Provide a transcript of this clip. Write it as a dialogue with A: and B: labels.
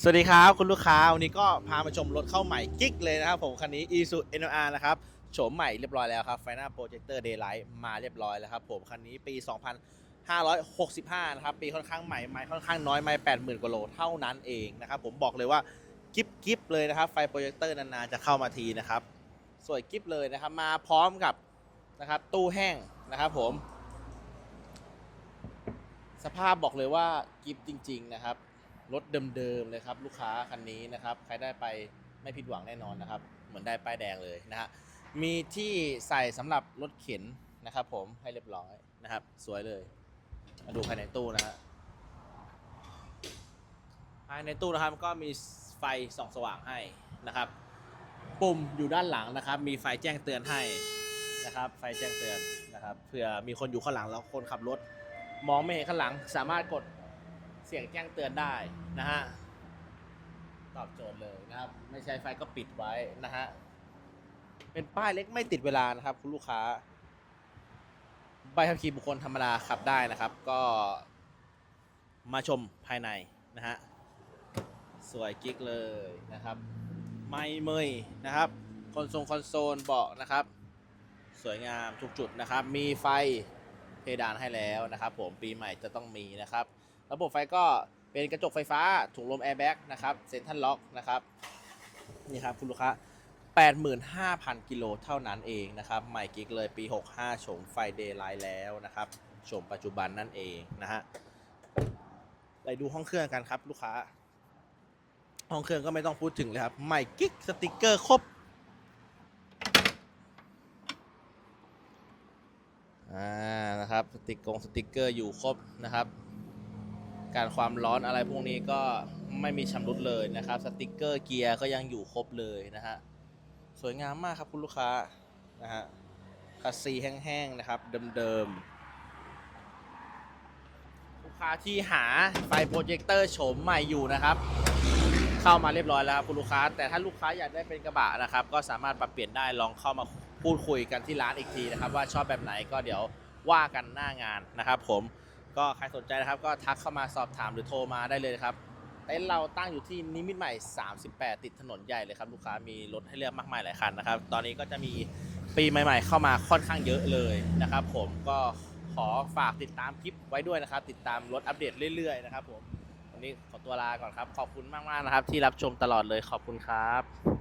A: สวัสดีครับคุณลูกค้า วันนี้ก็พามาชมรถเข้าใหม่กิ๊กเลยนะครับผมคันนี้ i s u NR นะครับโฉมใหม่เรียบร้อยแล้วครับไฟหน้าโปรเจคเตอร์เดย์ไลท์มาเรียบร้อยแล้วครับผมคันนี้ปี 2565 นะครับ ปีค่อนข้างใหม่ไม่ค่อนข้างน้อยไม่80,000 กว่าโลเท่านั้นเองนะครับผมบอกเลยว่ากิ๊บกิ๊บเลยนะครับไฟโปรเจคเตอร์นานๆจะเข้ามาทีนะครับสวยกิ๊บเลยนะครับมาพร้อมกับนะครับตู้แห้งนะครับผม สภาพบอกเลยว่ากิฟจริง ๆ นะครับ รถเดิมๆเลยครับลูกค้าคันนี้นะครับ ใครได้ไปไม่ผิดหวังแน่นอนนะครับ เหมือนได้ป้ายแดงเลยนะฮะมีที่ใส่สำหรับรถเข็นนะครับ ผมให้เรียบร้อยนะครับ สวยเลยมาดูภายในตู้นะฮะภายในตู้นะครับก็มีไฟส่องสว่างให้นะครับ ปุ่มอยู่ด้านหลังนะครับ มีไฟแจ้งเตือนให้นะครับ ไฟแจ้งเตือนนะครับเผื่อมีคนอยู่ข้างหลังแล้วคนขับรถ มองไม่เห็นข้างหลัง สามารถกด เสียงแจ้งเตือนได้นะฮะตอบโจทย์เลยนะครับ ไม่ใช้ไฟก็ปิดไว้นะฮะเป็นป้ายเล็กไม่ติดเวลานะครับ คุณลูกค้าใบขับขี่บุคคลธรรมดาขับได้นะครับ ก็มาชมภายในนะฮะสวยกิ๊กเลยนะครับไม่เมยนะครับคอนโซลคอนโซลเบาะนะครับ สวยงามทุกจุดนะครับ มีไฟเพดานให้แล้วนะครับ ผมปีใหม่จะต้องมีนะครับ ระบบไฟก็เป็นกระจกไฟฟ้าถุงลมแอร์แบ็กนะครับเซ็นทรัลล็อกนะครับนี่ครับคุณลูกค้า85,000 กิโลเท่านั้นเองนะครับใหม่กิ๊กเลยปี 65 โฉมไฟเดย์ไลท์แล้วนะครับโฉมปัจจุบันนั่นเองนะฮะไปดูห้องเครื่องกันครับลูกค้า ห้องเครื่องก็ไม่ต้องพูดถึงเลยครับใหม่กิ๊กสติกเกอร์ครบอ่านะครับสติกกงสติกเกอร์อยู่ครบนะครับ การความร้อนอะไรพวกนี้ก็ไม่มีชำรุดเลยนะครับสติกเกอร์เกียร์ก็ยังอยู่ครบเลยนะฮะสวยงามมากครับคุณลูกค้านะฮะคัสซีแห้งๆนะครับเดิมๆลูกค้าที่หาไฟโปรเจคเตอร์โฉมใหม่อยู่นะครับ เข้ามาเรียบร้อยแล้วครับคุณลูกค้า แต่ถ้าลูกค้าอยากได้เป็นกระบะนะครับ ก็สามารถปรับเปลี่ยนได้ลองเข้ามาพูดคุยกันที่ร้านอีกทีนะครับ ว่าชอบแบบไหนก็เดี๋ยวว่ากันหน้างานนะครับผม ก็ใครสนใจนะครับก็ทักเข้ามาสอบถามหรือโทรมาได้เลยนะครับเต็นท์เราตั้งอยู่ที่นิมิตรใหม่ 38 ติดถนนใหญ่เลยครับลูกค้ามีรถให้เลือกมากมายหลายคันนะครับ ตอนนี้ก็จะมีปีใหม่ ๆ เข้ามาค่อนข้างเยอะเลยนะครับ ผมก็ขอฝากติดตามคลิปไว้ด้วยนะครับ ติดตามรถอัปเดตเรื่อยๆนะครับผมวันนี้ขอตัวลาก่อนครับ ขอบคุณมากๆนะครับ ที่รับชมตลอดเลยขอบคุณครับ